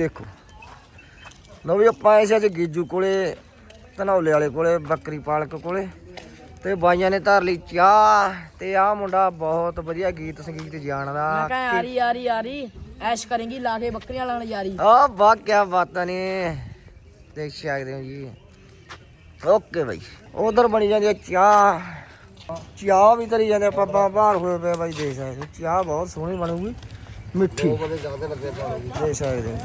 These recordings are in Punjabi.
ਦੇਖੋ। ਲਓ ਵੀ ਆਪਾਂ ਆਏ ਸੀ ਅੱਜ ਗੀਜੂ ਕੋਲੇ ਧਨੌਲੇ ਵਾਲੇ ਕੋਲੇ ਬੱਕਰੀ ਪਾਲਕ ਕੋਲੇ। ਤੇ ਬਾਈਆਂ ਨੇ ਧਰ ਲਈ ਚਾਹ ਤੇ ਆਹ ਮੁੰਡਾ ਬਹੁਤ ਵਧੀਆ ਗੀਤ ਸੰਗੀਤ ਜਾਣਦਾ। ਮੈਂ ਕਹਾਂ ਯਾਰੀ ਯਾਰੀ ਯਾਰੀ ਐਸ਼ ਕਰੇਂਗੀ ਲਾ ਕੇ ਬੱਕਰੀਆਂ ਲਾਣ ਯਾਰੀ। ਆ ਵਾਹ ਕੀ ਬਾਤਾਂ ਨੇ। ਦੇਖ ਸਕਦੇ ਹੋ ਜੀ। ਓਕੇ ਬਾਈ ਉਧਰ ਬਣੀ ਜਾਂਦੀ ਹੈ ਚਾਹ। ਚਾਹ ਵੀ ਤਰੀ ਜਾਂਦੇ ਪੱਬਾਂ ਬਾਹਰ ਹੋਏ ਪਏ ਬਾਈ ਦੇਖ ਸਕਦੇ। ਚਾਹ ਬਹੁਤ ਸੋਹਣੀ ਬਣੂਗੀ। ਮਿੱਠੀ। ਸਕਦੇ ਹੋ।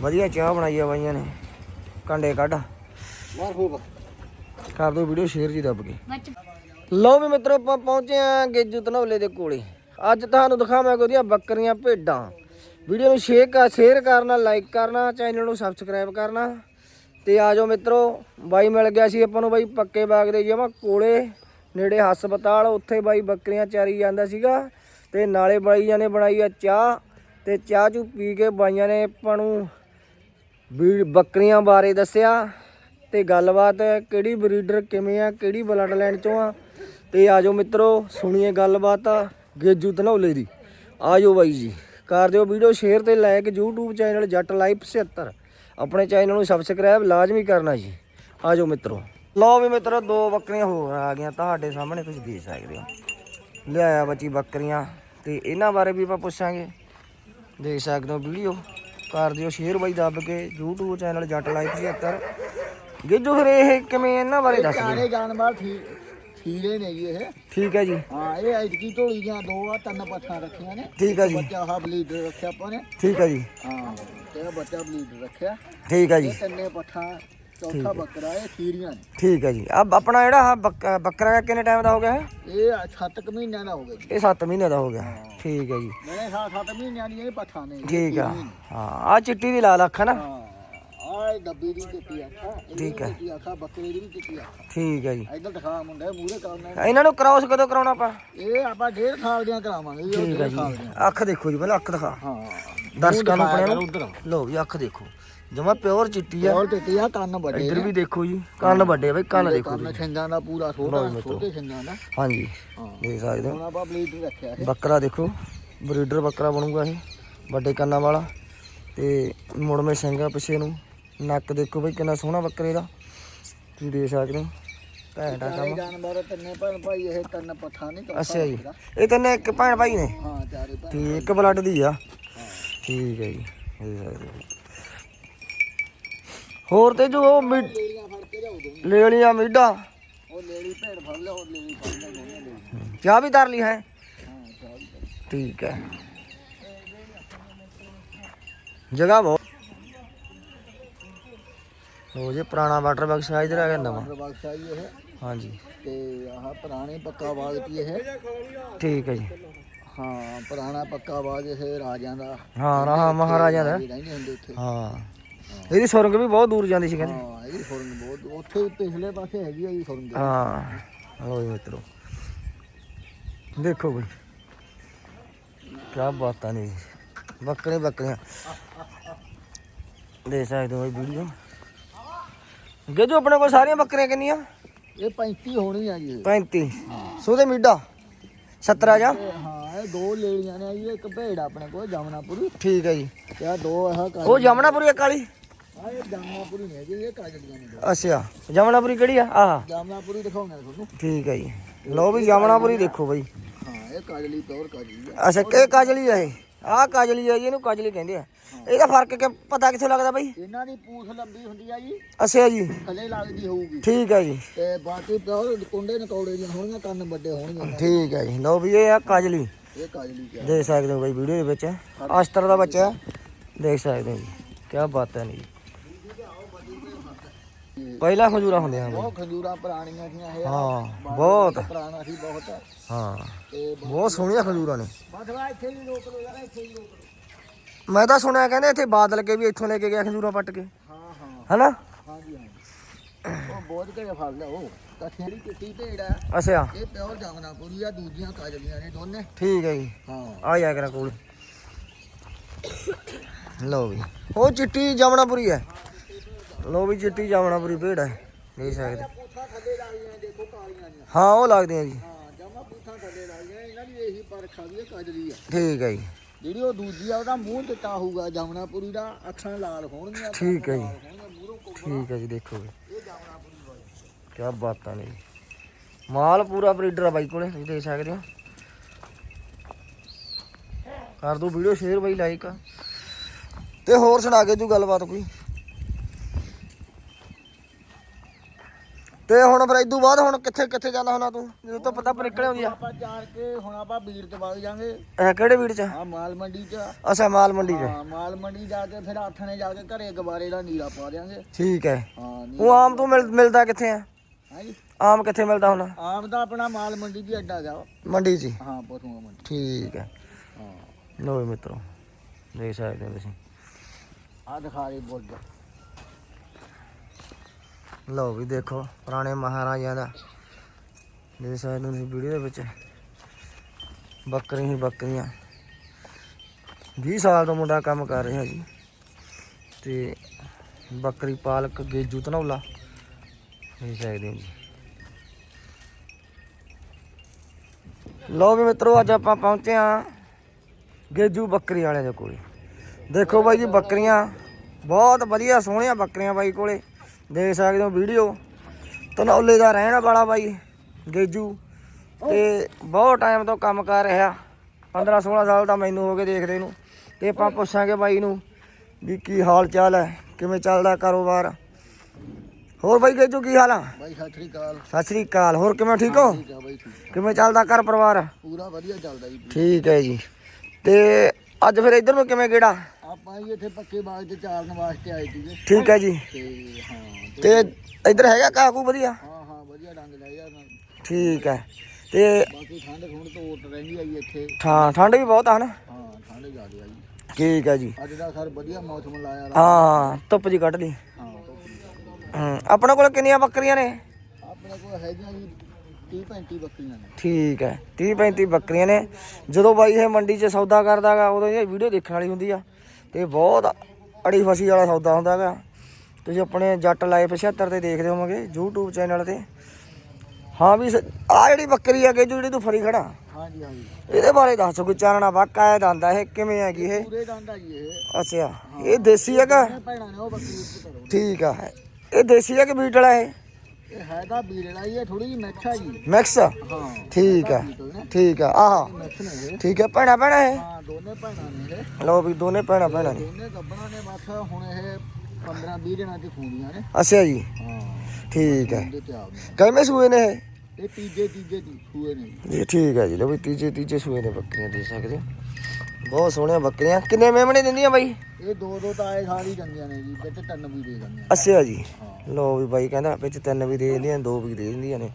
ਵਧੀਆ ਚਾਹ ਬਣਾਈ ਆ ਬਾਈਆਂ ਨੇ। ਕੰਡੇ ਕੱਢ। ਕਰ ਦੋ ਵੀਡੀਓ ਸ਼ੇਅਰ ਜੀ ਦੱਬ ਕੇ। ਲਓ ਵੀ ਮਿੱਤਰੋ ਆਪਾਂ ਪਹੁੰਚੇ ਆ ਗੇਜੂ ਧਨੌਲੇ ਦੇ ਕੋਲੇ। ਅੱਜ ਤੁਹਾਨੂੰ ਦਿਖਾਵਾਂਗੇ ਉਹਦੀਆਂ ਬੱਕਰੀਆਂ ਭੇਡਾਂ। ਵੀਡੀਓ ਨੂੰ ਸ਼ੇਅਰ ਕਰ ਸ਼ੇਅਰ ਕਰਨਾ ਲਾਈਕ ਕਰਨਾ ਚੈਨਲ ਨੂੰ ਸਬਸਕ੍ਰਾਈਬ ਕਰਨਾ। ਤੇ ਆ ਜਾਓ ਮਿੱਤਰੋ ਬਾਈ ਮਿਲ ਗਿਆ ਸੀ ਆਪਾਂ ਨੂੰ ਬਾਈ ਪੱਕੇ ਬਾਗ ਦੇ ਜਮਾ ਕੋਲੇ। ਨੇੜੇ ਹਸਪਤਾਲ ਉੱਥੇ ਬਾਈ ਬੱਕਰੀਆਂ ਚਾਰੀ ਜਾਂਦਾ ਸੀਗਾ। ਤੇ ਨਾਲੇ ਬਾਈਆਂ ਨੇ ਬਣਾਈ ਆ ਚਾਹ ਤੇ ਚਾਹ ਚੂ ਪੀ ਕੇ ਬਾਈਆਂ ਨੇ ਆਪਾਂ ਨੂੰ ਵੀ ਬੱਕਰੀਆਂ ਬਾਰੇ ਦੱਸਿਆ ਤੇ ਗੱਲਬਾਤ ਕਿਹੜੀ ਬਰੀਡਰ ਕਿਵੇਂ ਆ, ਕਿਹੜੀ ਬਲੱਡ ਲਾਈਨ ਚੋਂ ਆ ਤੇ ਆਜੋ ਮਿੱਤਰੋ, ਸੁਣੀਏ ਗੱਲਬਾਤ ਗੇਜੂ ਧਨੌਲੇ ਦੀ। ਆਜੋ ਬਾਈ ਜੀ, ਕਰ ਦਿਓ ਵੀਡੀਓ ਸ਼ੇਅਰ ਤੇ like, YouTube channel Jatt life 76 ਆਪਣੇ ਚੈਨਲ ਨੂੰ ਸਬਸਕ੍ਰਾਈਬ ਲਾਜ਼ਮੀ ਕਰਨਾ ਜੀ। ਆਜੋ ਮਿੱਤਰੋ। ਲਓ ਵੀ ਮਿੱਤਰੋ, ਦੋ ਬੱਕਰੀਆਂ ਹੋਰ ਆ ਗਈਆਂ ਤੁਹਾਡੇ ਸਾਹਮਣੇ, ਤੁਸੀਂ ਦੇਖ ਸਕਦੇ ਹੋ। ਲਿਆਇਆ ਬੱਚੀ ਬੱਕਰੀਆਂ। ਤੇ ਇਹਨਾਂ ਬਾਰੇ ਵੀ ਆਪਾਂ ਪੁੱਛਾਂਗੇ। ਦੇਖ ਸਕਦੇ ਹੋ ਵੀਡੀਓ। ਕਰ ਦਿਓ ਸ਼ੇਅਰ ਬਾਈ ਦੱਬ ਕੇ YouTube ਚੈਨਲ ਜੱਟ ਲਾਈਫ 76 ਗਿੱਜੂ ਫਿਰ ਇਹ ਕਿਵੇਂ ਇਹਨਾਂ ਬਾਰੇ ਦੱਸ ਦਿਓ? ਜਾਨਵਰ ਠੀਕ ਠੀਰੇ ਨੇ ਜੀ ਇਹ। ਠੀਕ ਹੈ ਜੀ। ਹਾਂ ਇਹ ਐਤਕੀ ਢੋਲੀ ਦੀਆਂ ਦੋ ਆ ਤਿੰਨ ਪੱਠਾਂ ਰੱਖੀਆਂ ਨੇ। ਠੀਕ ਹੈ ਜੀ। ਬੱਚਾ ਆਹ ਬਲੀਡਰ ਰੱਖਿਆ ਆਪਾਂ ਨੇ। ਠੀਕ ਹੈ ਜੀ। ਹਾਂ ਤੇ ਬੱਚਾ ਬਲੀਡਰ ਰੱਖਿਆ। ਠੀਕ ਹੈ ਜੀ। ਤਿੰਨੇ ਪੱਠਾਂ ਚੌਥਾ ਬੱਕਰਾ ਇਹ ਖੀਰੀਆਂ ਨੇ। ਠੀਕ ਹੈ ਜੀ। ਆ ਆਪਣਾ ਜਿਹੜਾ ਆਹ ਬੱਕ- ਬੱਕਰਾ ਕਿੰਨੇ ਟਾਈਮ ਦਾ ਹੋ ਗਿਆ ਹੈ ਇਹ 7 ਕੁ ਮਹੀਨਿਆਂ ਦਾ ਹੋ ਗਿਆ ਜੀ। ਇਹ 7 ਮਹੀਨੇ ਦਾ ਹੋ ਗਿਆ। ਠੀਕ ਹੈ ਜੀ। ਮੇਰੇ ਸਾਹ 7 ਮਹੀਨਿਆਂ ਦੀਆਂ ਇਹ ਪੱਠਾਂ ਨੇ ਇਹ ਠੀਕ ਆ। ਖੀਰੀ ਨੇ। ਹਾਂ ਆ ਚਿੱਟੀ ਦੀ ਲਾਲ ਅੱਖ ਹੈ ਨਾ? ਹਾਂ ਆਹ ਡੱਬੀ ਦੀ ਚਿੱਟੀ ਆਖਾ ਠੀਕ ਹੈ। ਚਿੱਟੀ ਆਖਾ ਬੱਕਰੇ ਦੀ ਵੀ ਚਿੱਟੀ ਆਖਾ ਠੀਕ ਹੈ ਜੀ। ਇੱਧਰ ਦਿਖਾ ਮੁੰਡਾ ਮੂਹਰੇ ਕਰਨਾ ਇਹਨਾਂ ਨੂੰ ਕ੍ਰਾਸ ਕਦੋਂ ਕਰਾਉਣਾ ਆਪਾਂ? ਇਹ ਆਪਾਂ ਡੇਢ ਸਾਲ ਦੀਆਂ ਕਰਾਵਾਂਗੇ ਜੀ, ਉਹ ਠੀਕ ਹੈ ਡੇਢ ਜੀ। ਸਾਲ ਦੀਆਂ। ਅੱਖ ਦੇਖੋ ਜੀ ਪਹਿਲਾਂ ਅੱਖ ਦਿਖਾ। ਹਾਂ। ਦਰਸ਼ਕਾਂ ਨੂੰ ਉਧਰ ਨੂੰ। ਲਓ ਵੀ ਅੱਖ ਦੇਖੋ। ਜਮਾ ਪਿਓਰ ਚਿੱਟੀ ਆ। ਹੋਰ ਚਿੱਟੀ ਆ ਕੰਨ ਵੱਡੇ ਇੱਧਰ ਵੀ ਦੇਖੋ ਜੀ ਕੰਨ ਵੱਡੇ ਆ ਬਈ ਕੰਨ ਦੇਖੋ ਕੰਨ ਜੀ ਸਿੰਘਾਂ ਦਾ ਪੂਰਾ ਛੋਟਾ ਛੋਟੇ ਸਿੰਘਾਂ ਦਾ। ਹਾਂਜੀ ਹਾਂ। ਦੇਖ ਸਕਦੇ ਹੋ। ਹੁਣ ਆਪਾਂ ਬਲੀਡ ਰੱਖਿਆ ਇਹ। ਬੱਕਰਾ ਦੇਖੋ ਬਰੀਡਰ ਬੱਕਰਾ ਬਣੂਗਾ ਇਹ ਵੱਡੇ ਕੰਨਾਂ ਵਾਲਾ। ਤੇ ਮੁੜਮੇ ਸਿੰਘ ਆ ਪਿੱਛੇ ਨੂੰ। ਨੱਕ ਦੇਖੋ ਬਈ ਕਿੰਨਾ ਸੋਹਣਾ ਬੱਕਰੇ ਦਾ। ਤੁਸੀਂ ਦੇਖ ਸਕਦੇ ਹੋ। ਘੈਂਟਾ ਚਾਰੇ ਕੰਮ। ਜਾਨਵਰ ਤਿੰਨੇ ਭੈਣ ਭਾਈ ਇਹ ਤਿੰਨ ਪੱਠਾ ਨਹੀਂ ਅੱਛਾ ਜੀ। ਇਹ ਤਿੰਨੇ ਇੱਕ ਭੈਣ ਭਾਈ ਨੇ? ਹਾਂ ਚਾਰੇ ਭੈਣ ਠੀਕ ਇੱਕ ਬਲੱਡ ਦੀ ਆ। ਠੀਕ ਹੈ ਜੀ। ਸਕਦੇ ਹੋਰ ਤੇ ਜੋ ਉਹ ਮਿ- ਦੋ ਲੇਲੀਆਂ ਮੀਡਾ। ਉਹ ਲੇਲੀ ਭੇਡ ਫੜ ਲਿਆ ਉਹ ਲੇਲੀ ਫੜ ਲਿਆ ਚਾਹ ਵੀ ਤਰ ਲਈ ਹੈ? ਠੀਕ ਹੈ। ਜਗ੍ਹਾ ਬਹੁਤ ਹੋ ਜੇ ਪੁਰਾਣਾ ਵਾਟਰ ਬਾਕਸ ਆ ਇਧਰ ਆ ਗਿਆ ਨਵਾਂ। ਇਹ। ਹਾਂਜੀ। ਤੇ ਆਹ ਪੁਰਾਣੇ ਪੱਕਾ ਬਾਗ ਤੀ ਇਹ। ਠੀਕ ਹੈ ਜੀ। ਹਾਂ ਪੁਰਾਣਾ ਪੱਕਾ ਇਹ ਰਾਜਿਆਂ ਦਾ। ਹਾਂ ਰਹਾ ਮਹਾਰਾਜਾ ਦਾ। ਰਾਜੇ ਰਹਿੰਦੇ ਹੁੰਦੇ ਉੱਥੇ। ਹਾਂ। ਇਹਦੀ ਸੁਰੰਗ ਵੀ ਬਹੁਤ ਦੂਰ ਜਾਂਦੀ ਸੀ ਕਹਿੰਦੇ। ਹਾਂ ਇਹ ਸੁਰੰਗ ਬਹੁਤ ਉੱਥੇ ਪਿਛਲੇ ਪਾਸੇ ਹੈਗੀ ਆ ਜੀ ਸੁਰੰਗ। ਹਾਂ। ਲੋ ਮਿੱਤਰੋ। ਦੇਖੋ ਬਈ। ਕੀ ਬਾਤਾਂ ਨੇ। ਬੱਕਰੇ ਬੱਕਰੀਆਂ। ਦੇ ਸਕਦੇ ਹੋ ਵੀਡੀਓ। ਜੋ ਆਪਣੇ ਕੋਲ ਸਾਰੀਆਂ ਬੱਕਰੀਆਂ ਕਿੰਨੀਆਂ? ਇਹ 35 ਹੋਣੀ ਆ ਜੀ। ਇਹ। 35 ਸੋਦੇ ਮੀਡਾ। 17 ਜਾ। ਇਹ ਦੋ ਲੇਲੀਆਂ ਨੇ ਜੀ ਇੱਕ ਭੇਡ ਆਪਣੇ ਕੋਲ ਜਮਨਾਪੁਰੀ। ਠੀਕ ਹੈ ਜੀ। ਤੇ ਆ ਦੋ ਆਹ ਕਾਜ ਉਹ ਜਮਨਾਪੁਰੀ ਆ ਕਾਲੀ? ਆ ਇਹ ਜਮਨਾਪੁਰੀ ਨੇ ਜੀ ਇਹ ਕਾਜਲੀਆਂ ਨੇ। ਅੱਛਾ ਜਮਨਾਪੁਰੀ ਕਿਹੜੀ ਆ? ਆਹ। ਜਮਨਾਪੁਰੀ ਦਿਖਾਉਣਾ ਤੁਹਾਨੂੰ। ਠੀਕ ਹੈ ਜੀ। ਲਓ ਵੀ ਜਮਨਾਪੁਰੀ ਦੇਖੋ ਬਈ। ਹਾਂ ਇਹ ਕਾਜਲੀ ਪਿਓਰ ਕਾਜਲੀ ਆ। ਅੱਛਾ ਇਹ ਕਾਜਲੀ ਆ ਇਹ? ਆਹ ਕਾਜਲੀ ਆ ਜੀ ਇਹਨੂੰ ਕਾਜਲੀ ਕਹਿੰਦੇ ਆ। ਇਹਦਾ ਫ਼ਰਕ ਕਿ ਪਤਾ ਕਿੱਥੋਂ ਲੱਗਦਾ ਬਈ? ਇਹਨਾਂ ਦੀ ਪੂਛ ਲੰਬੀ ਹੁੰਦੀ ਆ ਜੀ। ਅੱਛਾ ਜੀ। ਥੱਲੇ ਲੱਗਦੀ ਹੋਊਗੀ। ਠੀਕ ਹੈ ਜੀ। ਤੇ ਬਾਕੀ ਪਿਓਰ ਕੁੰਡੇ ਨਕੌੜੇ ਦੀਆਂ ਕੰਨ ਵੱਡੇ ਹੋਣਗੇ। ਠੀਕ ਹੈ ਜੀ। ਲਓ ਵੀ ਇਹ ਆ ਕਾਜਲੀ। ਇਹ ਕਾਜਲੀ ਕਿਆ ਦੇਖ ਸਕਦੇ ਹੋ ਬਈ ਵੀਡੀਓ ਦੇ ਵਿੱਚ। ਅਸਤਰ ਦਾ ਬੱਚਾ ਹੈ। ਦੇਖ ਸਕਦੇ ਹੋ ਜੀ। ਕੀ ਬਾਤ ਹੈ ਨਹੀਂ। ਪਹਿਲਾਂ ਖਜੂਰਾ ਹੁੰਦੀਆਂ ਨੇ ਬਹੁਤ ਖਜੂਰਾਂ ਪੁਰਾਣੀਆਂ ਸੀਆਂ ਇਹ ਹਾਂ ਬਹੁਤ। ਪੁਰਾਣਾ ਸੀ ਬਹੁਤ। ਹਾਂ। ਤੇ ਬਹੁਤ ਸੋਹਣੀਆਂ ਖਜੂਰਾਂ ਨੇ। ਬਸਵਾ ਇੱਥੇ ਹੀ ਰੋਕ ਲੋ ਯਾਰ ਇੱਥੇ ਹੀ ਰੋਕ ਲਓ। ਮੈਂ ਤਾਂ ਸੁਣਿਆ ਕਹਿੰਦੇ ਇੱਥੇ ਬਾਦਲ ਕੇ ਵੀ ਇੱਥੋਂ ਲੈ ਕੇ ਗਿਆ ਖਜੂਰਾਂ ਪੱਟ ਕੇ। ਹਾਂ ਹਾਂ। ਹਨਾ? ਉਹ ਬਹੁਤ ਫੜ ਦੀ ਚਿੱਟੀ ਭੇਡ ਆ। ਅੱਛਾ। ਇਹ ਪਿਓਰ ਜਮਨਾਪੁਰੀ ਆ ਦੂਜੀਆਂ ਕਾਜਲੀਆਂ ਨੇ ਦੋਨੇ। ਠੀਕ ਹੈ ਜੀ। ਹਾਂ। ਆ ਜਾ ਕਰਾ ਕੋਲ। ਲਓ ਵੀ। ਉਹ ਚਿੱਟੀ ਜਮਨਾਪੁਰੀ ਹੈ। ਲਓ ਵੀ ਚਿੱਟੀ ਜਮਨਾਪੁਰੀ ਭੇਡ ਹੈ। ਦੇਖ ਸਕਦੇ। ਹਾਂ ਉਹ ਲੱਗਦੀਆਂ ਜੀ। ਠੀਕ ਹੈ ਜੀ। ਜਿਹੜੀ ਉਹ ਦੂਜੀ ਆ ਉਹਦਾ ਮੂੰਹ ਚਿੱਟਾ ਹੋਊਗਾ ਜਮਨਾਪੁਰੀ ਦਾ ਅੱਖਾਂ ਲਾਲ ਹੋਣਗੀਆਂ ਠੀਕ ਹੈ ਜੀ। ਠੀਕ ਹੈ ਜੀ ਦੇਖੋ ਕੀ ਬਾਤਾਂ ਨੇ। ਮਾਲ ਪੂਰਾ ਬਰੀਡਰ ਆ ਬਾਈ ਕੋਲੇ ਤੁਸੀਂ ਦੇਖ ਸਕਦੇ ਹੋ। ਕਰ ਦੋ ਵੀਡੀਓ ਸ਼ੇਅਰ ਬਾਈ ਲਾਈਕ ਤੇ ਹੋਰ ਸੁਣਾ ਕੇ ਤੂੰ ਗੱਲਬਾਤ ਕੋਈ। ਤੇ ਹੁਣ ਫਿਰ ਇਦੋਂ ਬਾਅਦ ਹੁਣ ਕਿੱਥੇ ਕਿੱਥੇ ਜਾਂਦਾ ਹੁਣਾ ਤੂੰ? ਜਦੋਂ ਤੋਂ ਪਤਾ ਪਰ ਨਿਕਲਿਆ ਹੁੰਦੀ ਆ। ਆਪਾਂ ਚਾਰ ਕੇ ਹੁਣ ਆਪਾਂ ਵੀਰ ਤੇ ਵਗ ਜਾਾਂਗੇ। ਇਹ ਕਿਹੜੇ ਵੀਡ ਚ? ਆ ਮਾਲ ਮੰਡੀ ਚ। ਅੱਛਾ ਮਾਲ ਮੰਡੀ ਚ। ਹਾਂ ਮਾਲ ਮੰਡੀ ਜਾ ਕੇ ਫਿਰ ਆਥਣੇ ਜਾ ਕੇ ਘਰੇ ਗਵਾਰੇ ਦਾ ਨੀਰਾ ਪਾ ਦਿਆਂਗੇ। ਠੀਕ ਹੈ ਉਹ ਆਮ ਤੂੰ ਮਿਲ- ਮਿਲਦਾ ਕਿੱਥੇ ਆ? ਹਾਂਜੀ ਆਮ ਕਿੱਥੇ ਮਿਲਦਾ ਹੁਣ? ਆਮ ਦਾ ਆਪਣਾ ਮਾਲ ਮੰਡੀ ਦੀ ਅੱਡਾ ਗਿਆ ਮੰਡੀ 'ਚ ਹੀ? ਪਸ਼ੂਆਂ ਮੰਡੀ। ਠੀਕ ਹੈ। ਹਾਂ। ਲੋ ਵੀ ਮਿੱਤਰੋ ਦੇਖ ਸਕਦੇ ਹੋ ਤੁਸੀਂ। ਆ ਦਿਖਾ ਦੇ ਬੁੱਢ ਲਓ ਵੀ ਦੇਖੋ ਪੁਰਾਣੇ ਮਹਾਰਾਜਿਆਂ ਦਾ। ਦੇਖ ਸਕਦੇ ਹੋ ਤੁਸੀਂ ਵੀਡੀਓ ਦੇ ਵਿੱਚ। ਬੱਕਰੀਆਂ ਹੀ ਬੱਕਰੀਆਂ। 20 ਸਾਲ ਤੋਂ ਮੁੰਡਾ ਕੰਮ ਕਰ ਰਿਹਾ ਜੀ। ਤੇ ਬੱਕਰੀ ਪਾਲਕ ਗੇਜੂ ਧਨੌਲਾ। ਦੇਖ ਸਕਦੇ ਹੋ ਲਓ ਵੀ ਮਿੱਤਰੋ, ਅੱਜ ਆਪਾਂ ਪਹੁੰਚੇ ਆ ਗੇਜੂ ਬੱਕਰੀ ਵਾਲਿਆਂ ਦੇ ਕੋਲੇ। ਦੇਖੋ ਬਾਈ ਜੀ, ਬੱਕਰੀਆਂ ਬਹੁਤ ਵਧੀਆ, ਸੋਹਣੀਆਂ ਬੱਕਰੀਆਂ ਬਾਈ ਕੋਲੇ। ਦੇਖ ਸਕਦੇ ਹੋ ਵੀਡੀਓ। ਧਨੌਲੇ ਦਾ ਰਹਿਣ ਵਾਲਾ ਬਾਈ, ਗੇਜੂ। ਤੇ ਬਹੁਤ ਟਾਈਮ ਤੋਂ ਕੰਮ ਕਰ ਰਿਹਾ। 15 16 ਸਾਲ ਦਾ ਮੈਨੂੰ ਹੋ ਗਏ ਦੇਖਦੇ ਨੂੰ। ਤੇ ਆਪਾਂ ਪੁੱਛਾਂਗੇ ਬਾਈ ਨੂੰ ਵੀ ਕੀ ਹਾਲ ਚਾਲ ਹੈ, ਕਿਵੇਂ ਚੱਲਦਾ ਕਾਰੋਬਾਰ? ਹੋਰ ਬਾਈ ਗੇਜੂ ਕੀ ਹਾਲ ਆ? ਬਾਈ ਸਤਿ ਸ੍ਰੀ ਅਕਾਲ। ਸਤਿ ਸ੍ਰੀ ਅਕਾਲ ਹੋਰ ਕਿਵੇਂ ਠੀਕ ਹੋ? ਠੀਕ ਆ ਬਾਈ ਠੀਕ ਕਿਵੇਂ ਚੱਲਦਾ ਘਰ ਪਰਿਵਾਰ? ਪੂਰਾ ਵਧੀਆ ਚੱਲਦਾ ਜੀ ਠੀਕ ਹੈ ਜੀ। ਤੇ ਅੱਜ ਫਿਰ ਇੱਧਰ ਨੂੰ ਕਿਵੇਂ ਗੇੜਾ? ਆਪਾਂ ਜੀ ਇੱਥੇ ਪੱਕੇ ਬਾਗ ਤੇ ਚਾਰਨ ਵਾਸਤੇ ਆਏ ਸੀਗੇ। ਠੀਕ ਹੈ ਜੀ। ਤੇ ਹਾਂ ਇੱਧਰ ਹੈਗਾ ਕਾਕੂ ਵਧੀਆ? ਹਾਂ ਹਾਂ ਵਧੀਆ ਡੰਗ ਲੈ ਯਾਰ ਠੀਕ ਹੈ। ਤੇ ਬਾਕੀ ਠੰਡ ਠੁੰਡ ਤੋਂ ਉੱਟ ਰਹਿੰਦੀ ਆ ਜੀ ਇੱਥੇ। ਠਾਂ ਠੰਡ ਵੀ ਬਹੁਤ ਆ ਨਾ ਹਾਂ ਠੰਡ ਜ਼ਿਆਦਾ ਆ ਜੀ। ਠੀਕ ਹੈ ਜੀ। ਅੱਜ ਦਾ ਖਰ ਵਧੀਆ ਮੌਸਮ ਲਾਇਆ ਹਾਂ ਧੁੱਪ ਜੀ ਕੱਢ ਲਈ। ਹਾਂ ਆਪਣੇ ਕੋਲ ਕਿੰਨੀਆਂ ਬੱਕਰੀਆਂ ਨੇ? ਆਪਣੇ ਕੋਲ ਹੈਗੀਆਂ ਜੀ 30 35 ਬੱਕਰੀਆਂ ਨੇ। ਠੀਕ ਹੈ 30 35 ਬੱਕਰੀਆਂ ਨੇ। ਜਦੋਂ ਬਾਈ ਇਹ ਮੰਡੀ 'ਚ ਸੌਦਾ ਕਰਦਾਗਾ ਉਦੋਂ ਇਹ ਵੀਡੀਓ ਦੇਖਣ ਵਾਲੀ ਹੁੰਦੀ ਆ। ਤੇ ਬਹੁਤ ਅੜੀ ਫਸੀ ਵਾਲਾ ਸੌਦਾ ਹੁੰਦਾਗਾ। ਤੁਸੀਂ ਆਪਣੇ ਜੱਟ ਲਾਈਫ 76 ਤੇ ਦੇਖਦੇ ਹੋਵੋਗੇ YouTube ਚੈਨਲ ਤੇ। ਹਾਂ ਵੀ ਆ ਜਿਹੜੀ ਬੱਕਰੀ ਆ ਕਿ ਜਿਹੜੀ ਤੂੰ ਫੜੀ ਖੜਾ। ਹਾਂਜੀ ਹਾਂਜੀ। ਇਹਦੇ ਬਾਰੇ ਦੱਸ ਕੋਈ ਚਾਨਣਾ ਵਾਕਾ ਹੈ ਦੰਦਾ ਇਹ ਕਿਵੇਂ ਹੈਗੀ ਇਹ? ਪੂਰੇ ਦੰਦ ਜੀ ਇਹ। ਅੱਛਾ ਇਹ ਦੇਸੀ ਹੈਗਾ? ਇਹ ਭੈਣਾਂ ਨੇ ਉਹ ਬੱਕਰੀ ਉੱਤੇ ਕਰੋ ਠੀਕ ਆ। ਇਹ ਦੇਸੀ ਹੈ ਕਿ ਬੀਟ ਵਾਲਾ ਇਹ? ਇਹ ਹੈ ਤਾਂ ਬੀਰੜਾ ਜੀ ਇਹ ਥੋੜੀ ਜਿਹੀ ਮਿਕਸ ਆ ਜੀ। ਮਿਕਸ ਹਾਂ ਠੀਕ ਆ ਠੀਕ ਆ ਆਹ। ਮਿਕਸ ਨੇ ਇਹ। ਠੀਕ ਹੈ ਭੈਣਾ ਭੈਣਾ ਇਹ? ਹਾਂ ਦੋਨੇ ਭੈਣਾਂ ਨੇ ਇਹ। ਲਓ ਵੀ ਦੋਨੇ ਭੈਣਾ ਭੈਣਾ ਨੇ। ਦੋਨੇ ਗੱਬਣਾ ਨੇ ਬਸ ਹੁਣ ਇਹ 15 20 ਦਿਨਾਂ ਚ ਖੂੰਦੀਆਂ ਨੇ। ਅੱਛਾ ਜੀ। ਹਾਂ। ਠੀਕ ਹੈ ਉਹਦੇ ਤੇ ਆ ਗਏ। ਕਿਵੇਂ ਸੂਏ ਨੇ ਇਹ? ਇਹ ਤੀਜੇ ਤੀਜੇ ਦੀ ਸੂਏ ਨੇ। ਜੀ। ਠੀਕ ਹੈ ਜੀ। ਲਓ ਵੀ ਤੀਜੇ ਤੀਜੇ ਸੂਏ ਨੇ ਬੱਕਰੀਆਂ ਦੇ ਸਕਦੇ ਹੋ। ਬਹੁਤ ਸੋਹਣੀਆਂ ਬੱਕਰੀਆਂ। ਕਿੰਨੇ ਮੇਮਣੇ ਦਿੰਦੀਆਂ ਬਾਈ? ਇਹ ਦੋ ਦੋ ਤਾਂ ਆਏ ਸਾਰੀ ਜਾਂਦੀਆਂ ਨੇ ਜੀ ਵਿੱਚ ਤਿੰਨ ਵੀ ਦੇ ਦਿੰਦੀਆਂ ਅੱਛਾ ਜੀ। ਲਓ ਵੀ ਬਾਈ ਕਹਿੰਦਾ ਵਿੱਚ ਤਿੰਨ ਵੀ ਦੇ ਦਿੰਦੀਆਂ ਦੋ ਵੀ ਦੇ ਦਿੰਦੀਆਂ ਨੇ।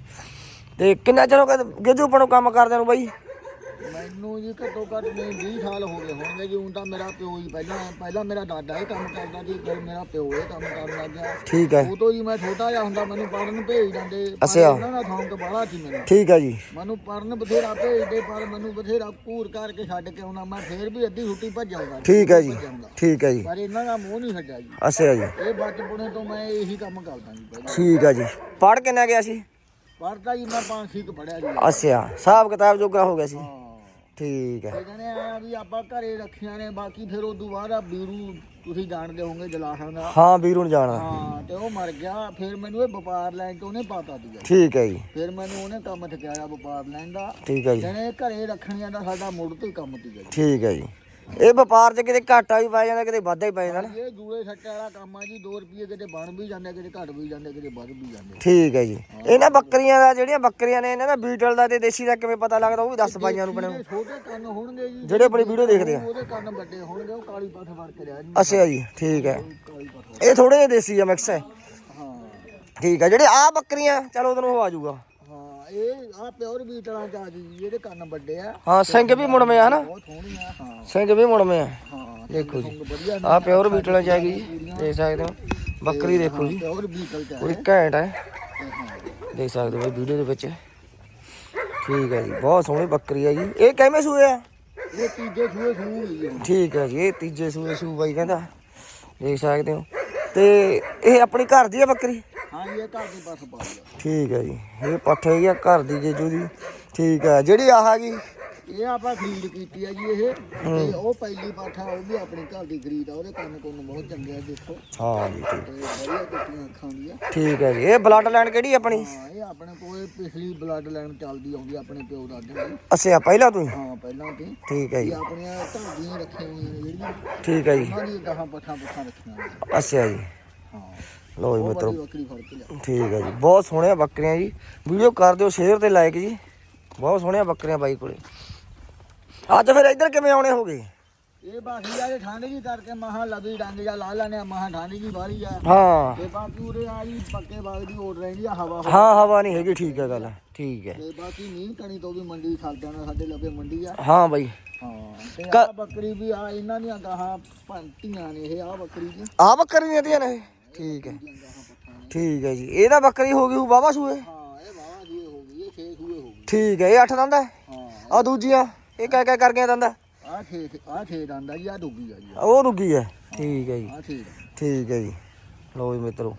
ਤੇ ਕਿੰਨਾ ਚਿਰ ਹੋ ਗਿਆ ਗੇਜੂ ਪਣੋ ਕੰਮ ਕਰਦਿਆਂ ਨੂੰ ਬਾਈ? ਮੈਨੂੰ ਜੀ ਘੱਟੋ ਘੱਟ ਨੇ 20 ਸਾਲ ਹੋ ਗਏ ਹੋਣਗੇ ਜੀ ਹੁਣ ਤਾਂ ਮੇਰਾ ਪਿਓ ਹੀ ਪਹਿਲਾਂ ਪਹਿਲਾਂ ਮੇਰਾ ਦਾਦਾ ਇਹ ਕੰਮ ਕਰਦਾ ਸੀ ਫਿਰ ਮੇਰਾ ਪਿਓ ਇਹ ਕੰਮ ਕਰਨ ਲੱਗ ਗਿਆ। ਠੀਕ ਹੈ। ਉਦੋਂ ਜੀ ਮੈਂ ਛੋਟਾ ਜਿਹਾ ਹੁੰਦਾ ਮੈਨੂੰ ਪੜਨ ਭੇਜ ਪਰ ਅੱਛਾ। ਉਹਨਾਂ ਦਾ ਥੌਂਕ ਬੜਾ ਸੀ ਮੈਨੂੰ। ਠੀਕ ਹੈ ਜੀ। ਮੈਨੂੰ ਪੜਨ ਬਥੇਰਾ ਭੇਜਦੇ ਪਰ ਮੈਨੂੰ ਬਥੇਰਾ ਘੂਰ ਕਰਕੇ ਛੱਡ ਕੇ ਆਉਣਾ ਮੈਂ ਫੇਰ ਵੀ ਅੱਧੀ ਛੁੱਟੀ ਭੱਜ ਆਉਂਦਾ ਠੀਕ ਹੈ ਜੀ ਭੱਜ ਆਉਂਦਾ। ਠੀਕ ਹੈ ਜੀ। ਪਰ ਇਹਨਾਂ ਦਾ ਮੂੰਹ ਨਹੀਂ ਛੱਡਿਆ ਜੀ। ਅੱਛਾ ਜੀ। ਇਹ ਬਚਪਨੇ ਤੋਂ ਮੈਂ ਇਹੀ ਕੰਮ ਕਰਦਾ ਜੀ ਪਹਿਲਾਂ। ਠੀਕ ਹੈ ਜੀ। ਪੜ ਕਿੰਨਾ ਗਿਆ ਸੀ? ਪੜਦਾ ਜੀ ਮੈਂ ਪੰਜ ਸਿੱਖ ਪੜਿਆ ਜੀ। ਅੱਛਾ ਹਿਸਾਬ ਕਿਤਾਬ ਜੋਗਾ ਹੋ ਗਿਆ ਸੀ। ਹਾਂ। ਠੀਕ ਹੈ। ਇਹ ਕਹਿੰਦੇ ਆ ਵੀ ਆਪਾਂ ਘਰੇ ਰੱਖੀਆਂ ਨੇ ਬਾਕੀ ਫਿਰ ਬਾਅਦ ਆ ਬੀਰੂ ਤੁਸੀਂ ਜਾਣਦੇ ਹੋਵੋਗੇ ਜਲਾਸਾਂ ਦਾ। ਹਾਂ ਵੀਰੂ ਨੂੰ ਜਾਣਾ। ਹਾਂ ਤੇ ਉਹ ਮਰ ਗਿਆ ਫਿਰ ਮੈਨੂੰ ਇਹ ਵਪਾਰ ਲੈਣ ਤੋਂ ਉਹਨੇ ਪਾਤਾ ਦੀਗਾ ਠੀਕ ਹੈ ਜੀ। ਫਿਰ ਮੈਨੂੰ ਉਹਨੇ ਕੰਮ ਠਕਿਆਇਆ ਵਪਾਰ ਲੈਣ ਦਾ। ਠੀਕ ਹੈ ਜੀ। ਕਹਿੰਦੇ ਘਰੇ ਰੱਖਣੀਆਂ ਦਾ ਸਾਡਾ ਮੁੱਢ ਤੋਂ ਹੀ ਕੰਮ ਸੀਗਾ ਜੀ। ਠੀਕ ਹੈ ਜੀ। ਇਹ ਵਪਾਰ 'ਚ ਕਿਤੇ ਘਾਟਾ ਵੀ ਪੈ ਜਾਂਦਾ ਕਿਤੇ ਵਾਧਾ ਹੀ ਪੈ ਜਾਂਦਾ ਨਾ। ਇਹ ਜੂੜੇ ਸੱਟੇ ਵਾਲਾ ਕੰਮ ਆ ਜੀ 2 ਰੁਪਏ ਕਿਤੇ ਬਣ ਵੀ ਜਾਂਦੇ ਕਿਤੇ ਘਟ ਵੀ ਜਾਂਦੇ ਕਿਤੇ ਵੱਧ ਵੀ ਜਾਂਦੇ। ਠੀਕ ਹੈ ਜੀ। ਇਹਨਾਂ ਬੱਕਰੀਆਂ ਦਾ ਜਿਹੜੀਆਂ ਬੱਕਰੀਆਂ ਨੇ ਇਹਨਾਂ ਦਾ ਬੀਟਲ ਦਾ ਤੇ ਦੇਸੀ ਦਾ ਕਿਵੇਂ ਪਤਾ ਲੱਗਦਾ ਉਹ ਵੀ ਦੱਸ ਬਾਈਆਂ ਨੂੰ ਬਣੇ ਇਹਦੇ ਛੋਟੇ ਕੰਨ ਹੋਣਗੇ ਜੀ। ਜਿਹੜੇ ਆਪਣੀ ਵੀਡੀਓ ਦੇਖਦੇ ਆ। ਉਹਦੇ ਕੰਨ ਵੱਡੇ ਹੋਣਗੇ ਉਹ ਕਾਲੀ ਪੱਠ ਫੜ ਕੇ ਰਿਹਾ ਜੀ। ਅੱਛਾ ਜੀ ਠੀਕ ਹੈ। ਇਹ ਥੋੜੇ ਜਿਹੇ ਦੇਸੀ ਆ ਮਿਕਸ ਹੈ। ਹਾਂ। ਠੀਕ ਹੈ ਜਿਹੜੇ ਆ ਬੱਕਰੀਆਂ ਚਲੋ ਉਹਨੂੰ ਉਹ ਆ ਜਾਊਗਾ। ਹਾਂ ਇਹ ਆ ਪਿਓਰ ਬੀਟਲਾਂ ਚ ਆ ਜੀ ਇਹਦੇ ਕੰਨ ਵੱਡੇ ਆ। ਹਾਂ ਸਿੰਘ ਵੀ ਮੁੜਵੇਂ ਆ ਨਾ ਬਹੁਤ ਸੋਹਣੀਆਂ ਹਾਂ। ਸਿੰਘ ਵੀ ਮੁੜਵੇਂ ਆ। ਹਾਂ ਦੇਖੋ ਜੀ। ਆ ਪਿਓਰ ਬੀਟਲ ਚ ਹੈਗੀ ਜੀ। ਦੇਖ ਸਕਦੇ ਹੋ। ਬੱਕਰੀ ਦੇਖੋ ਜੀ। ਪਿਓਰ ਬੀਟਲ ਚ ਪੂਰੀ ਘੈਂਟ ਹਾਂ। ਦੇਖ ਸਕਦੇ ਹੋ ਵੀਡੀਓ ਦੇ ਵਿੱਚ। ਠੀਕ ਹੈ ਜੀ ਬਹੁਤ ਸੋਹਣੀ ਬੱਕਰੀ ਹੈ ਜੀ। ਇਹ ਕਿਵੇਂ ਸੂਏ ਆ? ਇਹ ਤੀਜੇ ਸੂਏ ਸੂਏ ਜੀ। ਠੀਕ ਹੈ ਜੀ ਇਹ ਤੀਜੇ ਸੂਏ ਸੂ ਬਾਈ ਕਹਿੰਦਾ। ਦੇਖ ਸਕਦੇ ਹੋ। ਤੇ ਇਹ ਆਪਣੀ ਘਰ ਦੀ ਹੈ ਬੱਕਰੀ? ਹਾਂ ਜੀ, ਇਹ ਘਰ ਦੇ ਪਾ ਲਿਆ ਠੀਕ ਹੈ ਜੀ ਇਹ ਪੱਠ ਹੈਗੀ ਆ ਘਰ ਦੀ ਜੇਜੂ ਦੀ। ਠੀਕ ਹੈ ਜਿਹੜੀ ਆਹ ਹੈਗੀ ਇਹ ਆਪਾਂ ਖਰੀਦ ਕੀਤੀ ਆ ਜੀ ਇਹ। ਤੇ ਉਹ ਪਹਿਲੀ ਪਾਠਾ ਉਹ ਵੀ ਆਪਣੀ ਘਰ ਦੀ ਖਰੀਦ ਆ ਉਹਦੇ ਕੰਨ ਕੁੰਨ ਬਹੁਤ ਚੰਗੇ ਆ ਦੇਖੋ। ਹਾਂ ਜੀ ਠੀਕ। ਤੇ ਵਧੀਆ ਟੁੱਟੀਆਂ ਅੱਖਾਂ ਦੀ ਆ ਠੀਕ ਹੈ ਜੀ ਇਹ ਬਲੱਡ ਲਾਈਨ ਕਿਹੜੀ ਆਪਣੀ? ਹਾਂ ਇਹ ਆਪਣੇ ਕੋਲ ਪਿਛਲੀ ਬਲੱਡ ਲਾਈਨ ਚੱਲਦੀ ਆਉਂਦੀ ਆਪਣੇ ਪਿਓ ਦਾਦੇ ਦੀ ਅੱਛਾ ਪਹਿਲਾਂ ਤੋਂ ਹੀ? ਹਾਂ ਪਹਿਲਾਂ ਤੇ ਠੀਕ ਹੈ ਇਹ ਜੀ ਆਪਣੀਆਂ ਧਾਗੀਆਂ ਰੱਖੀਆਂ ਹੋਈਆਂ ਨੇ ਜਿਹੜੀਆਂ। ਠੀਕ ਹੈ ਜੀ। ਉਹਨਾਂ ਦੀ ਗਾਹਾਂ ਪੱਠਾਂ ਪੁੱਠਾਂ ਰੱਖੀਆਂ ਨੇ। ਅੱਛਾ ਜੀ। ਹਾਂ। ਲੋ ਜੀ ਉਹ ਮਿੱਤਰੋ। ਬੜੀ ਬੱਕਰੀ ਫੜ ਕੇ ਲਿਆ ਠੀਕ ਹੈ ਜੀ ਬਹੁਤ ਸੋਹਣੀਆਂ ਬੱਕਰੀਆਂ ਜੀ। ਵੀਡੀਓ ਕਰ ਦਿਓ ਸ਼ੇਅਰ ਤੇ ਲਾਈਕ ਜੀ। ਬਹੁਤ ਸੋਹਣੀਆਂ ਬੱਕਰੀਆਂ ਬਾਈ ਕੋਲੇ। ਅੱਜ ਫਿਰ ਇੱਧਰ ਕਿਵੇਂ ਆਉਣੇ ਹੋਗੇ? ਇਹ ਬਾਕੀ ਆ ਇਹ ਠੰਡ ਜੀ ਕਰਕੇ ਮਹਾ ਲਗੀ ਡੰਗ ਜਾਂ ਲਾ ਲੈਣੇ ਮਹਾ ਠੰਡ ਜੀ ਬਾਹਰੀ ਆ। ਹਾਂ। ਤੇ ਬਾਕੀ ਉਰੇ ਆ ਜੀ ਪੱਕੇ ਬਾਗ ਦੀ ਓੜ ਰਹਿੰਦੀ ਆ ਹਵਾ। ਹਾਂ ਹਵਾ ਨਹੀਂ ਹੈਗੀ ਠੀਕ ਹੈ ਗੱਲ ਠੀਕ ਹੈ। ਤੇ ਬਾਕੀ ਮੀਂਹ ਕਣੀ ਤੋਂ ਵੀ ਮੰਡੀ ਜਾਣਾ ਸਾਡੇ ਲੱਗੇ ਮੰਡੀ ਆ। ਹਾਂ ਬਾਈ। ਹਾਂ ਤੇ ਆ ਬੱਕਰੀ ਵੀ ਆ ਇਹਨਾਂ ਦੀਆਂ ਗਾਹਾਂ ਪੰਟੀਆਂ ਨੇ ਇਹ ਆ ਬੱਕਰੀ ਦੀ ਆ ਬੱਕਰੀਆਂ ਦੀਆਂ ਨੇ ਇਹ? ਠੀਕ ਹੈ। ਠੀਕ ਹੈ ਜੀ। ਇਹਦਾ ਬੱਕਰੀ ਹੋ ਗਈ ਬਾਬਾ ਸੂਏ? ਹਾਂ ਇਹ ਵਾਵਾ ਜੀ ਹੋ ਗਈ ਇਹ ਛੇ ਸੂਏ ਹੋ ਗਈ। ਠੀਕ ਹੈ ਇਹ ਅੱਠ ਦੰਦ ਹੈ? ਹਾਂ। ਆ ਦੂਜੀਆਂ? ਇਹ ਕਹਿ ਕਹਿ ਕਰ ਗਈਆਂ ਦੰਦ? ਆ ਛੇ ਆ ਛੇ ਦੰਦ ਆ ਜੀ ਆ ਡੁੱਗੀ ਆ ਜੀ। ਉਹ ਰੁਕੀ ਹੈ ਠੀਕ ਹੈ ਜੀ। ਆ ਛੇ ਠੀਕ ਹੈ ਜੀ। ਲਓ ਜੀ ਮਿੱਤਰੋ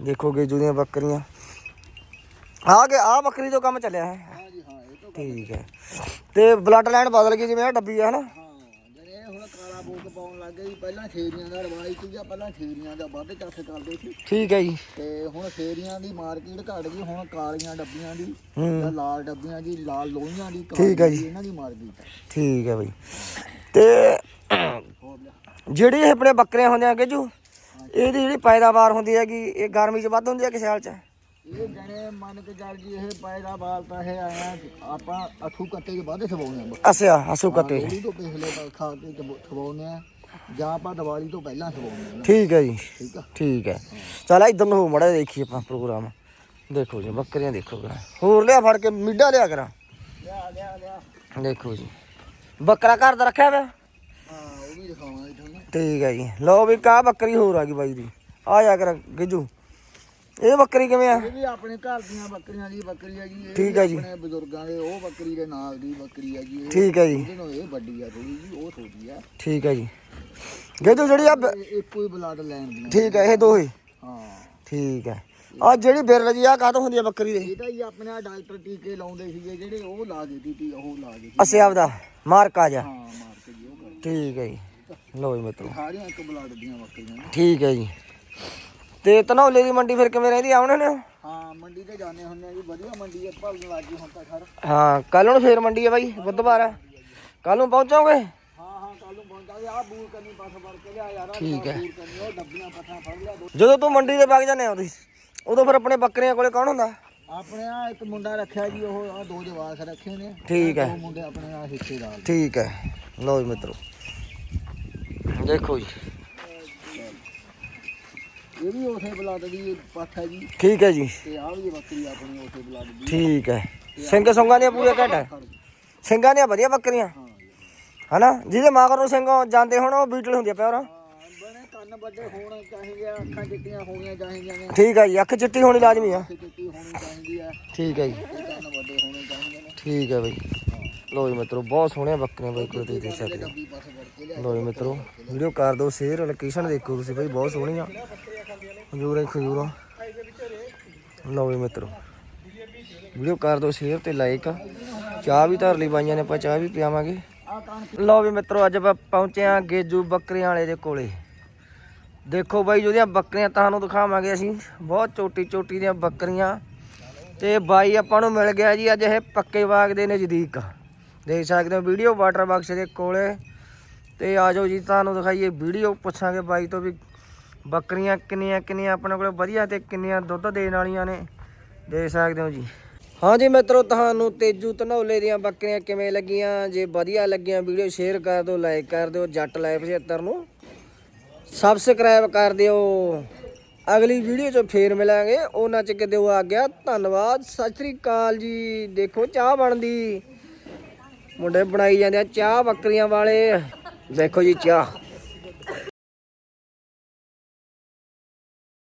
ਦੇਖੋ ਗੇਜੂ ਦੀਆਂ ਬੱਕਰੀਆਂ। ਆ ਕੇ ਆ ਬੱਕਰੀ ਤੋਂ ਕੰਮ ਚੱਲਿਆ ਹੈ। ਹਾਂ ਜੀ ਹਾਂ ਇਹ ਤਾਂ ਠੀਕ ਹੈ ਤੇ ਬਲੱਡ ਲਾਈਨ ਬਦਲ ਗਈ ਜਿਵੇਂ ਆ ਡੱਬੀ ਆ ਹਨਾ? ਬੋਕ ਪਾਉਣ ਲੱਗ ਗਏ ਜੀ। ਪਹਿਲਾਂ ਛੇਰੀਆਂ ਦਾ ਰਵਾਜ ਸੀਗਾ ਪਹਿਲਾਂ ਛੇਰੀਆਂ ਦਾ ਵੱਧ ਚੱਸ ਕਰਦੇ ਸੀ। ਠੀਕ ਹੈ ਜੀ। ਤੇ ਹੁਣ ਛੇਰੀਆਂ ਦੀ ਮਾਰਕੀਟ ਘਟ ਗਈ ਹੁਣ ਕਾਲੀਆਂ ਡੱਬੀਆਂ ਦੀ ਹੂੰ। ਜਾਂ ਲਾਲ ਡੱਬੀਆਂ ਦੀ ਲਾਲ ਲੋਹੀਆਂ ਦੀ ਠੀਕ ਹੈ ਕਾਲੀਆਂ ਜੀ। ਦੀ ਇਹਨਾਂ ਦੀ ਮਾਰਕੀਟ ਹੈ। ਠੀਕ ਹੈ ਬਈ। ਤੇ ਹੋਰ ਲਿਆ ਜਿਹੜੀ ਇਹ ਆਪਣੇ ਬੱਕਰੀਆਂ ਹੁੰਦੀਆਂ ਗੇਜੂ ਇਹਦੀ ਜਿਹੜੀ ਪੈਦਾਵਾਰ ਹੁੰਦੀ ਹੈਗੀ ਇਹ ਗਰਮੀ 'ਚ ਵੱਧ ਹੁੰਦੀ ਹੈ ਕਿ ਸਿਆਲ 'ਚ? ਇਹ ਜਣੇ ਮੰਨ ਕੇ ਚੱਲ ਜੀ ਇਹ ਪੈਦਾ ਬਾਲ ਤਾਂ ਇਹ ਆਇਆ ਆਪਾਂ ਅਥੂ ਕੱਤੇ ਦੇ ਵੱਧ ਸਵਾਉਣੇ ਆ ਅਸਿਆ ਹਸੂ ਕੱਤੇ। ਲੋਹੜੀ ਤੋਂ ਪਿਛਲੇ ਤਾਂ ਖਾ ਕੇ ਸਵਾਉਣੇ ਆ ਜਾਂ ਆਪਾਂ ਦੀਵਾਲੀ ਤੋਂ ਪਹਿਲਾਂ ਸਵਾਉਣੇ ਆ ਠੀਕ ਹੈ ਜੀ। ਠੀਕ ਆ? ਠੀਕ ਹੈ। ਚਲ ਇਧਰ ਨੂੰ ਹੋ ਮੜਾ ਦੇਖੀਏ ਆਪਾਂ ਪ੍ਰੋਗਰਾਮ। ਦੇਖੋ ਜੀ ਬੱਕਰੀਆਂ ਦੇਖੋ ਕਰਾਂ ਹੋਰ ਲਿਆ ਫੜ ਕੇ ਮਿੱਡਾ ਲਿਆ ਕਰਾਂ। ਲਿਆ ਲਿਆ ਲਿਆ। ਦੇਖੋ ਜੀ। ਬੱਕਰਾ ਘਰ ਦਾ ਰੱਖਿਆ ਵਾ ਹਾਂ ਉਹ ਵੀ ਦਿਖਾਵਾਂਗੇ ਤੁਹਾਨੂੰ। ਠੀਕ ਹੈ ਜੀ। ਲਓ ਵੀ ਕਾ ਬੱਕਰੀ ਹੋਰ ਆ ਗਈ ਬਾਈ ਦੀ। ਆ ਜਾ ਕਰ ਗਿੱਜੂ। ਇਹ ਬੱਕਰੀ ਕਿਵੇਂ ਆ? ਇਹ ਵੀ ਆਪਣੇ ਘਰ ਦੀਆਂ ਬੱਕਰੀਆਂ ਦੀ ਬੱਕਰੀ ਆ ਜੀ ਇਹ ਠੀਕ ਹੈ ਜੀ। ਆਪਣੇ ਬਜ਼ੁਰਗਾਂ ਦੇ ਉਹ ਬੱਕਰੀ ਦੇ ਨਾਲ ਦੀ ਬੱਕਰੀ ਆ ਜੀ ਇਹ ਠੀਕ ਹੈ ਜੀ। ਉਹਦੇ ਨਾਲ ਇਹ ਵੱਡੀ ਆ ਥੋੜੀ ਜੀ ਉਹ ਛੋਟੀ ਆ। ਠੀਕ ਹੈ ਜੀ। ਗਿੱਜੂ ਜਿਹੜੀ ਆ ਬ- ਇਹ ਇੱਕੋ ਹੀ ਬਲੱਡ ਲੈਣ ਦੀਆਂ। ਠੀਕ ਹੈ ਇਹ ਦੋ ਹੀ। ਹਾਂ। ਠੀਕ ਹੈ ਆ ਜਿਹੜੀ ਬਿਰਲ ਜੀ ਆ ਕਾਹਤੋਂ ਹੁੰਦੀ ਆ ਬੱਕਰੀ ਦੇ? ਇਹ ਤਾਂ ਹੀ ਆਪਣੇ ਆਹ ਡਾਕਟਰ ਟੀਕੇ ਲਾਉਂਦੇ ਸੀਗੇ ਜਿਹੜੇ ਉਹ ਲਾ ਦਿੱਤੀ ਤੀ ਉਹ ਲਾ ਦਿੱਤੀ ਅਸਿਆ ਦਾ ਮਾਰਕਾ ਜਾ ਹਾਂ ਮਾਰ ਕੇ ਜੀ ਉਹ ਕਰ। ਠੀਕ ਹੈ ਜੀ। ਲਓ ਜੀ ਮਿੱਤਰੋ। ਸਾਰੀਆਂ ਇੱਕ ਬਲੱਡ ਦੀਆਂ ਬੱਕਰੀਆਂ ਨੇ। ਠੀਕ ਹੈ ਜੀ। ਤੇ ਧਨੌਲੇ ਦੀ ਮੰਡੀ ਫਿਰ ਕਿਵੇਂ ਰਹਿੰਦੀ ਆ ਆਉਣੇ ਨੇ? ਹਾਂ ਮੰਡੀ ਤੇ ਜਾਂਦੇ ਹੁੰਦੇ ਆ ਜੀ ਵਧੀਆ ਮੰਡੀ ਹੈ ਭਰਨ ਲੱਗੀ ਹੁਣ ਤਾਂ ਖਰ। ਹਾਂ ਕੱਲ ਨੂੰ ਫੇਰ ਮੰਡੀ ਆ ਬਾਈ ਬੁੱਧਵਾਰ ਆ। ਕੱਲ ਨੂੰ ਪਹੁੰਚੋਗੇ? ਹਾਂ ਹਾਂ ਕੱਲ ਨੂੰ ਪਹੁੰਚਾਂਗੇ ਆ ਬੂਰ ਕਰਨੀ ਪਾਸ ਭਰ ਕੇ ਲਿਆ ਯਾਰ ਠੀਕ ਹੈ। ਬੂਰ ਕਰਨੀ ਉਹ ਡੱਬੀਆਂ ਪੱਠਾ ਫੜ ਲਿਆ ਦੋ ਜਦੋਂ ਤੂੰ ਮੰਡੀ ਤੇ ਵਗ ਜਾਂਦੇ ਆ ਤੁਸੀਂ ਉਦੋਂ ਫਿਰ ਆਪਣੇ ਬੱਕਰੀਆਂ ਕੋਲੇ ਕੌਣ ਹੁੰਦਾ? ਆਪਣੇ ਆ ਇੱਕ ਮੁੰਡਾ ਰੱਖਿਆ ਜੀ ਉਹ ਆ ਦੋ ਜਵਾਕ ਰੱਖੇ ਨੇ। ਠੀਕ ਹੈ। ਦੋ ਮੁੰਡੇ ਆਪਣੇ ਆ ਹਿੱਸੇਦਾਰ ਠੀਕ ਹੈ। ਲਓ ਜੀ ਮਿੱਤਰੋ ਦੇਖੋ ਜੀ। ਇਹ ਵੀ ਉਸੇ ਬਲੱਡ ਦੀ ਪੱਠ ਹੈ ਜੀ। ਠੀਕ ਹੈ ਜੀ। ਤੇ ਆ ਵੀ ਬੱਕਰੀ ਆਪਣੀ ਉਸੇ ਬਲੱਡ ਦੀ। ਠੀਕ ਹੈ। ਸਿੰਘ ਸੰਗਾਂ ਦੀਆਂ ਪੂਰੇ ਘਟ ਹੈ? ਸਿੰਘਾਂ ਦੀਆਂ ਵਧੀਆ ਬੱਕਰੀਆਂ। ਹਨਾ? ਜਿਹਦੇ ਮਗਰ ਨੂੰ ਸਿੰਘ ਜਾਂਦੇ ਹੁਣ ਉਹ ਬੀਟਲ ਹੁੰਦੀ ਆ ਪਿਓਰ। ਹਾਂ ਬਣੇ ਕੰਨ ਵੱਡੇ ਹੋਣ ਚਾਹੀਦੇ ਆ ਅੱਖਾਂ ਚਿੱਟੀਆਂ ਹੋਣੀਆਂ ਚਾਹੀਦੀਆਂ ਨੇ। ਠੀਕ ਹੈ ਜੀ ਅੱਖ ਚਿੱਟੀ ਹੋਣੀ ਲਾਜ਼ਮੀ ਆ। ਅੱਖ ਚਿੱਟੀ ਹੋਣੀ ਚਾਹੀਦੀ ਆ। ਠੀਕ ਹੈ ਜੀ। ਤੇ ਕੰਨ ਵੱਡੇ ਹੋਣੇ ਚਾਹੀਦੇ ਨੇ। ਠੀਕ ਹੈ ਬਈ। ਲਓ ਜੀ ਮਿੱਤਰੋ ਬਹੁਤ ਸੋਹਣੀਆਂ ਬੱਕਰੀਆਂ ਬਈ ਕੋਲ ਤੁਸੀਂ ਦੇਖ ਸਕਦੇ ਹੋ ਲਓ ਜੀ ਮਿੱਤਰੋ ਵੀਡੀਓ ਕਰ ਦਿਓ ਸ਼ੇਅਰ ਲੋਕੇਸ਼ਨ ਦੇਖੋ ਤੁਸੀਂ ਬਈ ਬਹੁਤ ਸੋਹਣੀਆਂ। ਖਜੂਰਾਂ ਹੀ, ਖਜੂਰਾਂ। ਲਓ ਵੀ ਮਿੱਤਰੋ। ਵੀਡੀਓ ਕਰ ਦਿਓ ਸ਼ੇਅਰ ਤੇ ਲਾਈਕ ਚਾਹ ਵੀ ਧਰ ਲਈ ਬਾਈਆਂ ਨੇ, ਆਪਾਂ ਚਾਹ ਵੀ ਪਿਆਵਾਂਗੇ। ਲਓ ਵੀ ਮਿੱਤਰੋ, ਅੱਜ ਆਪਾਂ ਪਹੁੰਚੇ ਆ ਗੇਜੂ ਬੱਕਰੀਆਂ ਵਾਲੇ ਦੇ ਕੋਲੇ। ਦੇਖੋ ਬਾਈ, ਜਿਹਦੀਆਂ ਬੱਕਰੀਆਂ ਤੁਹਾਨੂੰ ਦਿਖਾਵਾਂਗੇ ਅਸੀਂ, ਬਹੁਤ ਛੋਟੀ ਛੋਟੀ ਦੀਆਂ ਬੱਕਰੀਆਂ। ਤੇ ਬਾਈ, ਆਪਾਂ ਨੂੰ ਮਿਲ ਗਿਆ ਜੀ ਅੱਜ ਇਹ ਪੱਕੇ ਬਾਗ ਦੇ ਨਜ਼ਦੀਕ। ਦੇਖ ਸਕਦੇ ਹੋ, ਵੀਡੀਓ ਵਾਟਰ ਬਾਕਸ ਦੇ ਕੋਲੇ। ਤੇ ਆ ਜਾਓ ਜੀ, ਤੁਹਾਨੂੰ ਦਿਖਾਈਏ ਵੀਡੀਓ, ਪੁੱਛਾਂਗੇ ਬਾਈ ਤੋਂ ਵੀ ਬੱਕਰੀਆਂ ਕਿੰਨੀਆਂ ਕਿੰਨੀਆਂ ਆਪਣੇ ਕੋਲ ਵਧੀਆ ਤੇ ਕਿੰਨੀਆਂ ਦੁੱਧ ਦੇਣ ਵਾਲੀਆਂ ਨੇ ਦੇ ਸਕਦੇ ਹੋ ਜੀ। ਹਾਂਜੀ ਮਿੱਤਰੋ, ਤੁਹਾਨੂੰ ਤੇਜੂ ਧਨੌਲੇ ਦੀਆਂ ਬੱਕਰੀਆਂ ਕਿਵੇਂ ਲੱਗੀਆਂ? ਜੇ ਵਧੀਆ ਲੱਗੀਆਂ, ਵੀਡੀਓ ਸ਼ੇਅਰ ਕਰ ਦਿਓ ਲਾਈਕ ਕਰ ਦਿਓ, ਜੱਟ ਲਾਈਫ 76 ਨੂੰ ਸਬਸਕ੍ਰਾਈਬ ਕਰ ਦਿਓ। ਅਗਲੀ ਵੀਡੀਓ 'ਚ ਫੇਰ ਮਿਲਾਂਗੇ। ਉਹਨਾਂ 'ਚ ਕਿ ਦਿਓ ਆ ਗਿਆ। ਧੰਨਵਾਦ, ਸਤਿ ਸ੍ਰੀ ਅਕਾਲ ਜੀ। ਦੇਖੋ, ਚਾਹ ਬਣਦੀ। ਮੁੰਡੇ ਬਣਾਈ ਜਾਂਦੇ ਆ ਚਾਹ ਬੱਕਰੀਆਂ ਵਾਲੇ। ਦੇਖੋ ਜੀ ਚਾਹ।